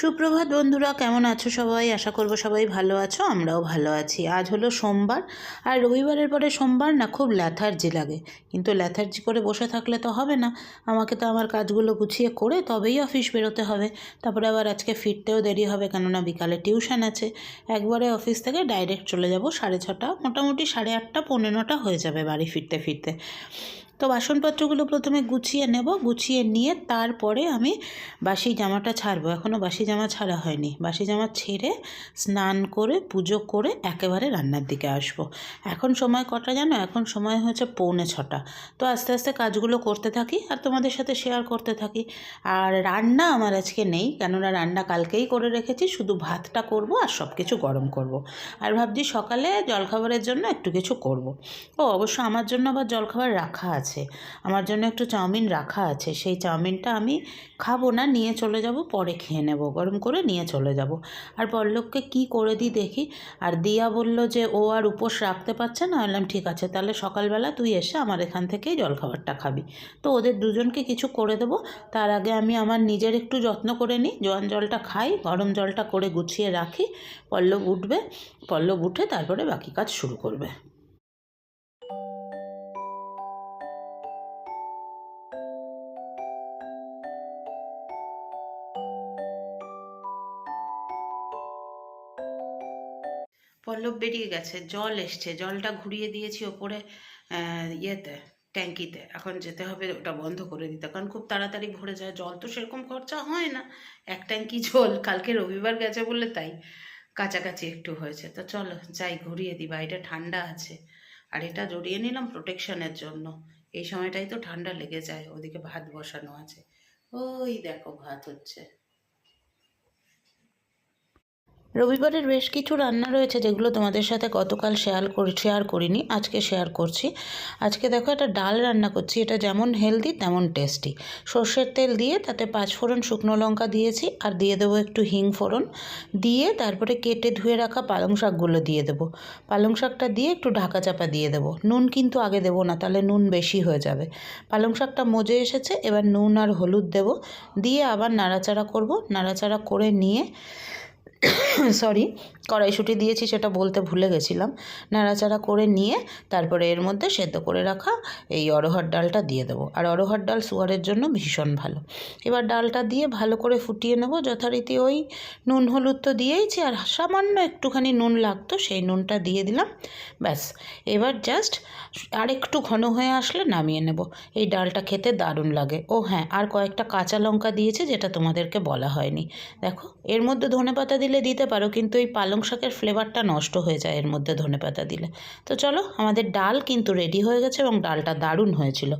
সুপ্রভাত বন্ধুরা, কেমন আছো সবাই? আশা করব সবাই ভালো আছো, আমরাও ভালো আছি। আজ হলো সোমবার, আর রবিবারের পরে সোমবার না খুব ল্যাথার্জি লাগে। কিন্তু ল্যাথার্জি করে বসে থাকলে তো হবে না। আমাকে তো আমার কাজগুলো গুছিয়ে করে তবেই অফিস বেরোতে হবে। তারপরে আবার আজকে ফিরতেও দেরি হবে, কেননা বিকালে টিউশন আছে। একবারে অফিস থেকে ডাইরেক্ট চলে যাব সাড়ে ছটা, মোটামুটি সাড়ে আটটা, পৌনে নটা হয়ে যাবে বাড়ি ফিরতে ফিরতে। তো বাসনপত্রগুলো প্রথমে গুছিয়ে নেব, গুছিয়ে নিয়ে তারপরে আমি বাসি জামাটা ছাড়বো। এখনও বাসি জামা ছাড়া হয়নি। বাসি জামা ছেড়ে স্নান করে, পুজো করে একেবারে রান্নার দিকে আসব। এখন সময় কটা জানো? এখন সময় হয়েছে পৌনে ছটা। তো আস্তে আস্তে কাজগুলো করতে থাকি আর তোমাদের সাথে শেয়ার করতে থাকি। আর রান্না আমার আজকে নেই, কেননা রান্না কালকেই করে রেখেছি, শুধু ভাতটা করব আর সব কিছু গরম করব। আর ভাবছি সকালে জলখাবারের জন্য একটু কিছু করব। ও, অবশ্য আমার জন্য আবার জলখাবার রাখা আছে। আমার জন্য একটু চাউমিন রাখা আছে। সেই চাউমিনটা আমি খাব না, নিয়ে চলে যাব, পরে খেয়ে নেব। গরম করে নিয়ে চলে যাব। আর পল্লবকে কি করে দিই দেখি? আর দিয়া বলল যে, ও আর উপোস রাখতে পারছে না। বললাম, ঠিক আছে, তাহলে সকালবেলা তুই এসে আমার এখান থেকেই জলখাবারটা খাবি। তো ওদের দুজনকে কিছু করে দেবো। তার আগে আমি আমার নিজের একটু যত্ন করে নিই। জোয়ান জলটা খাই, গরম জলটা করে গুছিয়ে রাখি। পল্লব উঠবে, পল্লব উঠে তারপরে বাকি কাজ শুরু করবে। বেরিয়ে গেছে, জল এসছে, জলটা ঘুরিয়ে দিয়েছি ওপরে ইয়েতে, ট্যাঙ্কিতে। এখন যেতে হবে, ওটা বন্ধ করে দিতে। কারণ খুব তাড়াতাড়ি ভরে যায়, জল তো সেরকম খরচা হয় না। এক ট্যাঙ্কি জল, কালকে রবিবার গেছে বলে তাই কাছাকাছি একটু হয়েছে। তো চলো, যাই, ঘুরিয়ে দিই বাইরে ঠান্ডা আছে। আর এটা জড়িয়ে নিলাম প্রোটেকশনের জন্য। এই সময়টাই তো ঠান্ডা লেগে যায়, ওদিকে ভাত বসানো আছে। ওই দেখো, ভাত হচ্ছে। রবিবারের বেশ কিছু রান্না রয়েছে যেগুলো তোমাদের সাথে গতকাল শেয়ার করি, শেয়ার করিনি, আজকে শেয়ার করছি। আজকে দেখো একটা ডাল রান্না করছি, এটা যেমন হেলদি তেমন টেস্টি সর্ষের তেল দিয়ে তাতে পাঁচ ফোড়ন শুকনো লঙ্কা দিয়েছি আর দিয়ে দেবো একটু হিং ফোড়ন। দিয়ে তারপরে কেটে ধুয়ে রাখা পালং শাকগুলো দিয়ে দেবো। পালং শাকটা দিয়ে একটু ঢাকা চাপা দিয়ে দেবো। নুন কিন্তু আগে দেবো না, তাহলে নুন বেশি হয়ে যাবে। পালং শাকটা মজে এসেছে, এবার নুন আর হলুদ দেবো। দিয়ে আবার নাড়াচাড়া করব, নাড়াচাড়া করে নিয়ে সরি কড়াইশুঁটি দিয়েছি, সেটা বলতে ভুলে গেছিলাম। নাড়াচাড়া করে নিয়ে তারপরে এর মধ্যে সেদ্ধ করে রাখা এই অরহর ডালটা দিয়ে দেবো। আর অরহর ডাল সুগারের জন্য ভীষণ ভালো। এবার ডালটা দিয়ে ভালো করে ফুটিয়ে নেব, যথারীতি ওই নুন, হলুদ তো দিয়েইছি আর সামান্য একটুখানি নুন লাগতো, সেই নুনটা দিয়ে দিলাম। ব্যাস, এবার জাস্ট আর একটু ঘন হয়ে আসলে নামিয়ে নেব। এই ডালটা খেতে দারুণ লাগে। ও হ্যাঁ আর কয়েকটা কাঁচা লঙ্কা দিয়েছে, যেটা তোমাদেরকে বলা হয়নি। দেখো, এর মধ্যে ধনেপাতা দিলে দিতে পারো, কিন্তু এই পালং শাকের ফ্লেভারটা নষ্ট হয়ে যায়, এর মধ্যে ধনেপাতা দিলে। তো চলো, আমাদের ডাল কিন্তু রেডি হয়ে গেছে এবং ডালটা দারুণ হয়েছিল।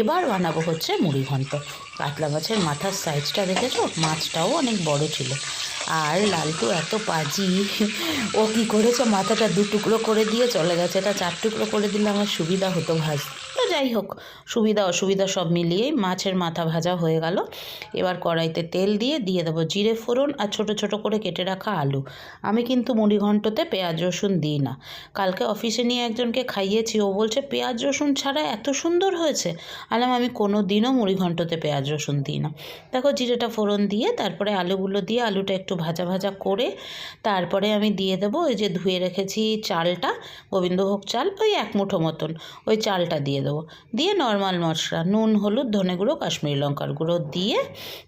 এবার বানাবো হচ্ছে মুড়ি ঘন্ট। কাতলা মাছের মাথার সাইজটা দেখেছ? মাছটাও অনেক বড় ছিল। আর লালটু এত পাজি, ও কি করেছে? মাথাটা দু টুকরো করে দিয়ে চলে গেছে। এটা চার টুকরো করে দিলে আমার সুবিধা হতো ভাজ যাই হোক, সুবিধা অসুবিধা সব মিলিয়েই মাছের মাথা ভাজা হয়ে গেল। এবার কড়াইতে তেল দিয়ে দিয়ে দেবো জিরে, ফোড়ন আর ছোট ছোট করে কেটে রাখা আলু। আমি কিন্তু মুড়ি ঘন্টতে পেঁয়াজ, রসুন দিই না। কালকে অফিসে নিয়ে একজনকে খাইয়েছি, ও বলছে, পেঁয়াজ, রসুন ছাড়া এত সুন্দর হয়েছে। আলাম, আমি কোনো দিনও মুড়ি ঘন্টতে পেঁয়াজ, রসুন দিই না। দেখো, জিরেটা ফোড়ন দিয়ে তারপরে আলুগুলো দিয়ে আলুটা একটু ভাজা ভাজা করে তারপরে আমি দিয়ে দেবো ওই যে ধুয়ে রেখেছি চালটা, গোবিন্দভোগ চাল, ওই এক মুঠো মতন, ওই চালটা দিয়ে দেবো। দিয়ে নর্মাল মশলা, নুন, হলুদ, ধনে গুঁড়ো, কাশ্মীরি লঙ্কার গুঁড়ো দিয়ে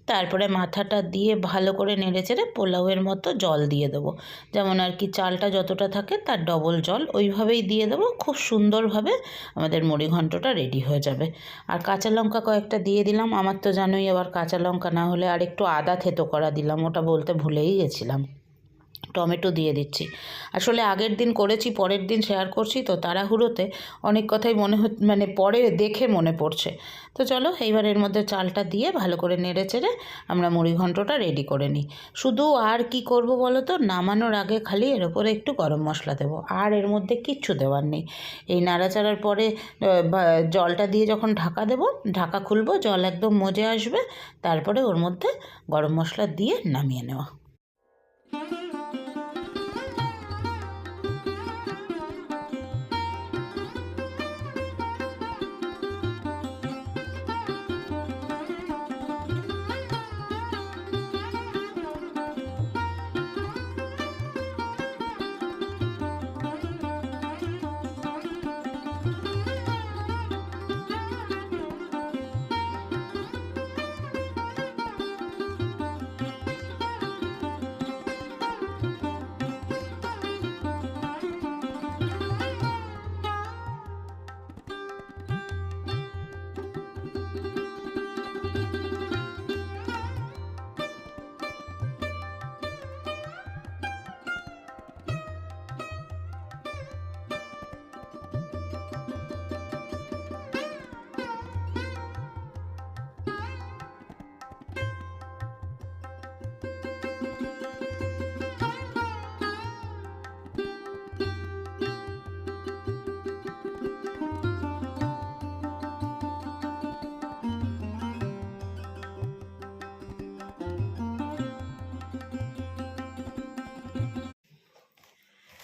তারপরে মাথাটা দিয়ে ভালো করে নেড়ে চেড়ে পোলাওয়ের মতো জল দিয়ে দেবো। যেমন আর কি চালটা যতটা থাকে তার ডবল জল ওইভাবেই দিয়ে দেবো। খুব সুন্দরভাবে আমাদের মুড়ি ঘন্টটা রেডি হয়ে যাবে। আর কাঁচা লঙ্কা কয়েকটা দিয়ে দিলাম। আমার তো জানোই আবার কাঁচা লঙ্কা না হলে আর একটু আদা থেতো করা দিলাম। ওটা বলতে ভুলেই গেছিলাম। টমেটো দিয়ে দিচ্ছি। আসলে আগের দিন করেছি, পরের দিন শেয়ার করছি, তো তাড়াহুড়োতে অনেক কথাই মনে হচ্ছে মানে পরে দেখে মনে পড়ছে। তো চলো এইবার এর মধ্যে চালটা দিয়ে ভালো করে নেড়ে চেড়ে আমরা মুড়ি ঘন্টটা রেডি করে নিই। শুধু আর কি করব বলো তো নামানোর আগে খালি এর ওপরে একটু গরম মশলা দেবো। আর এর মধ্যে কিচ্ছু দেওয়ার নেই। এই নাড়াচাড়ার পরে জলটা দিয়ে যখন ঢাকা দেবো, ঢাকা খুলবো, জল একদম মজে আসবে। তারপরে ওর মধ্যে গরম মশলা দিয়ে নামিয়ে নেওয়া।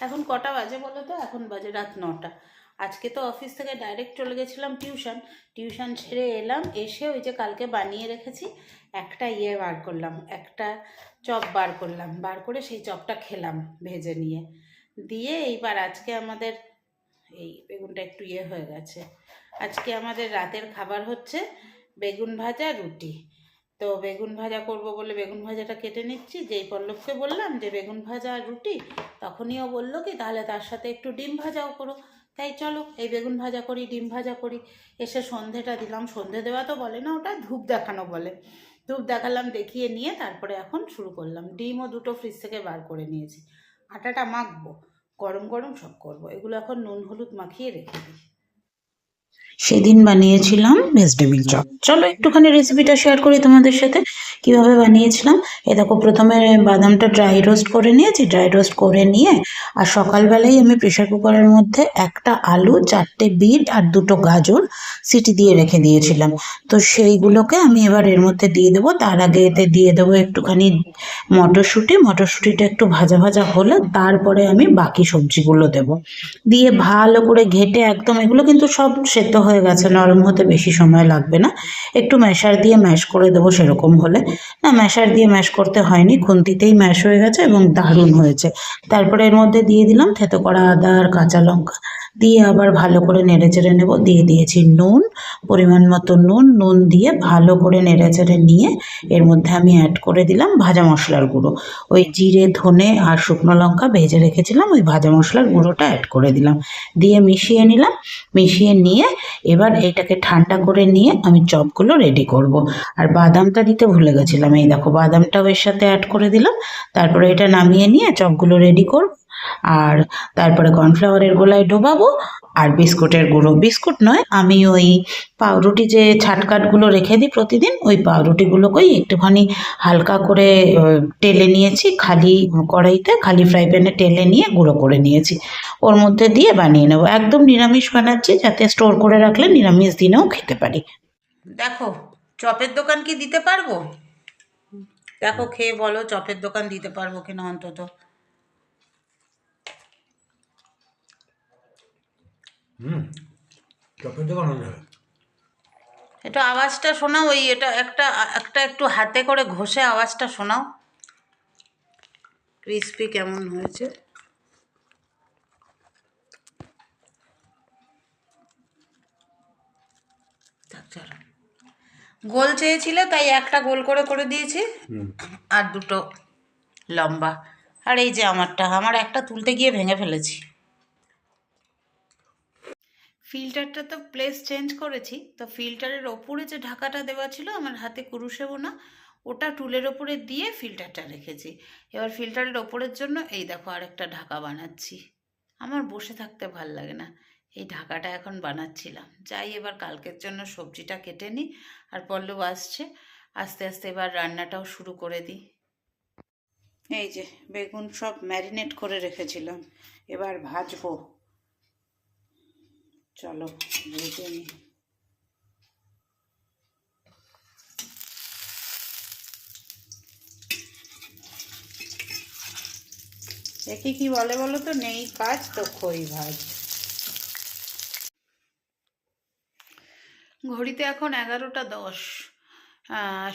এখন কটা বাজে বলো তো? এখন বাজে রাত নটা। আজকে তো অফিস থেকে ডাইরেক্ট চলে গেছিলাম টিউশন টিউশন ছেড়ে এলাম, এসে ওই যে কালকে বানিয়ে রেখেছি, একটা ইয়ে বার করলাম, একটা চপ বার করলাম। বার করে সেই চপটা খেলাম ভেজে নিয়ে। দিয়ে এইবার আজকে আমাদের এই বেগুনটা একটু ইয়ে হয়ে গেছে। আজকে আমাদের রাতের খাবার হচ্ছে বেগুন ভাজা রুটি। তো বেগুন ভাজা করব বলে বেগুন ভাজাটা কেটে নিচ্ছি। যেই পল্লবকে বললাম যে বেগুন ভাজা আর রুটি, তখনই ও বলল কি, তাহলে তার সাথে একটু ডিম ভাজাও করো। তাই চলো, এই বেগুন ভাজা করি, ডিম ভাজা করি। এসে সন্ধেটা দিলাম। সন্ধে দেওয়া তো বলে না ওটা, ধূপ দেখানো বলে। ধূপ দেখালাম, দেখিয়ে নিয়ে তারপরে এখন শুরু করলাম। ডিমও দুটো ফ্রিজ থেকে বার করে নিয়েছি। আটাটা মাখবো। গরম গরম সব করব। এগুলো এখন নুন, হলুদ মাখিয়ে রেখে দিই। সেদিন বানিয়েছিলাম ভেজিটেবিল চপ চলো একটুখানি রেসিপিটা শেয়ার করি তোমাদের সাথে, কীভাবে বানিয়েছিলাম। এ দেখো, প্রথমে বাদামটা ড্রাই রোস্ট করে নিয়েছি ড্রাই রোস্ট করে নিয়ে, আর সকালবেলায় আমি প্রেশার কুকারের মধ্যে একটা আলু, চারটে বিট, আর দুটো গাজর সিটি দিয়ে রেখে দিয়েছিলাম। তো সেইগুলোকে আমি এবার এর মধ্যে দিয়ে দেবো। তার আগে এতে দিয়ে দেবো একটুখানি মটরশুঁটি। মটরশুঁটিটা একটু ভাজা ভাজা হলে তারপরে আমি বাকি সবজিগুলো দেবো। দিয়ে ভালো করে ঘেটে একদম, এগুলো কিন্তু সব সেদ্ধ হয়ে গেছে, নরম হতে বেশি সময় লাগবে না। একটু ম্যাশার দিয়ে ম্যাশ করে দেবো সেরকম হলে। না, ম্যাশার দিয়ে ম্যাশ করতে হয়নি, খুন্তিতেই ম্যাশ হয়ে গেছে এবং দারুণ হয়েছে। তারপরে এর মধ্যে দিয়ে দিলাম থেতো করা আদা আর কাঁচা লঙ্কা। দিয়ে আবার ভালো করে নেড়ে চেড়ে নেব। দিয়ে দিয়েছি নুন, পরিমাণ মতো নুন। নুন দিয়ে ভালো করে নেড়ে চেড়ে নিয়ে এর মধ্যে আমি অ্যাড করে দিলাম ভাজা মশলার গুঁড়ো। ওই জিরে, ধনে আর শুকনো লঙ্কা ভেজে রেখেছিলাম, ওই ভাজা মশলার গুঁড়োটা অ্যাড করে দিলাম। দিয়ে মিশিয়ে নিলাম, মিশিয়ে নিয়ে এবার এটাকে ঠান্ডা করে নিয়ে আমি চপগুলো রেডি করব। আর বাদামটা দিতে ভুলে গেছিলাম, এই দেখো বাদামটাও এর সাথে অ্যাড করে দিলাম। তারপরে এটা নামিয়ে নিয়ে চপগুলো রেডি করব। আর তারপরে কর্নফ্লাওয়ারের গোলায় ডোবাবো, আর বিস্কুটের গুঁড়ো। বিস্কুট নয়, আমি ওই পাউরুটি যে ছাটকাটগুলো রেখে দিই প্রতিদিন, ওই পাউরুটিগুলোকেই একটুখানি হালকা করে টেলে নিয়েছি, খালি কড়াইতে, খালি ফ্রাই প্যানে টেলে নিয়ে গুঁড়ো করে নিয়েছি। ওর মধ্যে দিয়ে বানিয়ে নেব। একদম নিরামিষ বানাচ্ছি, যাতে স্টোর করে রাখলে নিরামিষ দিনেও খেতে পারি। দেখো, চপের দোকান কি দিতে পারব? দেখো, খেয়ে বলো, চপের দোকান দিতে পারব কিনা অন্তত। হুম চপের হয়ে একটু আওয়াজটা শোনাও ওই এটা একটা একটা একটু হাতে করে ঘষে আওয়াজটা শোনাও। ক্রিসপি কেমন হয়েছে? গোল চেয়েছিলে তাই একটা গোল করে করে দিয়েছি। আর দুটো লম্বা। আর এই যে আমারটা আমার একটা তুলতে গিয়ে ভেঙে ফেলেছি। ফিল্টারটা তো প্লেস চেঞ্জ করেছি। তো ফিল্টারের ওপরে যে ঢাকাটা দেওয়া ছিল, আমার হাতে কুরুশেবো না ওটা টুলের ওপরে দিয়ে ফিল্টারটা রেখেছি। এবার ফিল্টারের ওপরের জন্য এই দেখো আরেকটা ঢাকা বানাচ্ছি। আমার বসে থাকতে ভালো লাগে না। এই ঢাকাটা এখন বানাচ্ছিলাম। যাই, এবার কালকের জন্য সবজিটা কেটে নিই, আর পল্লব আসছে। আস্তে আস্তে এবার রান্নাটাও শুরু করে দিই। এই যে, বেগুন সব ম্যারিনেট করে রেখেছিলাম। এবার ভাজবো। চলো ভেজে নিই। একে কি বলে বলো তো? নেই কাজ তো খই ভাজ ঘড়িতে এখন এগারোটা দশ।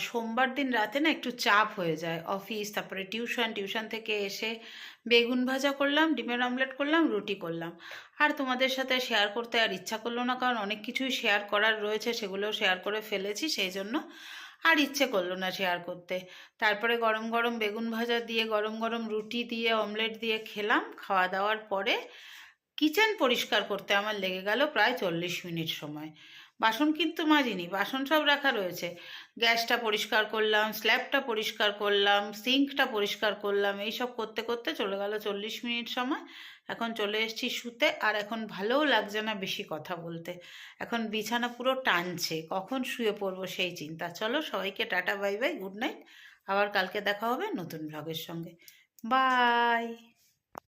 সোমবার দিন রাতে না একটু চাপ হয়ে যায়। অফিস, তারপরে টিউশন টিউশন থেকে এসে বেগুন ভাজা করলাম, ডিমের অমলেট করলাম, রুটি করলাম। আর তোমাদের সাথে শেয়ার করতে আর ইচ্ছা করল না, কারণ অনেক কিছুই শেয়ার করার রয়েছে, সেগুলোও শেয়ার করে ফেলেছি সেই জন্য আর ইচ্ছে করল না শেয়ার করতে। তারপরে গরম গরম বেগুন ভাজা দিয়ে, গরম গরম রুটি দিয়ে, অমলেট দিয়ে খেলাম। খাওয়া দাওয়ার পরে কিচেন পরিষ্কার করতে আমার লেগে গেল প্রায় চল্লিশ মিনিট সময়। বাসন কিন্তু মাজিনি, বাসন সব রাখা রয়েছে। গ্যাসটা পরিষ্কার করলাম, স্ল্যাবটা পরিষ্কার করলাম, সিঙ্কটা পরিষ্কার করলাম, এইসব করতে করতে চলে গেল চল্লিশ মিনিট সময়। এখন চলে এসেছি শুতে, আর এখন ভালোও লাগছে না বেশি কথা বলতে। এখন বিছানা পুরো টানছে, কখন শুয়ে পড়ব সেই চিন্তা। চলো সবাইকে tata, bye bye, good night. আবার কালকে দেখা হবে নতুন ব্লগের সঙ্গে। বাই।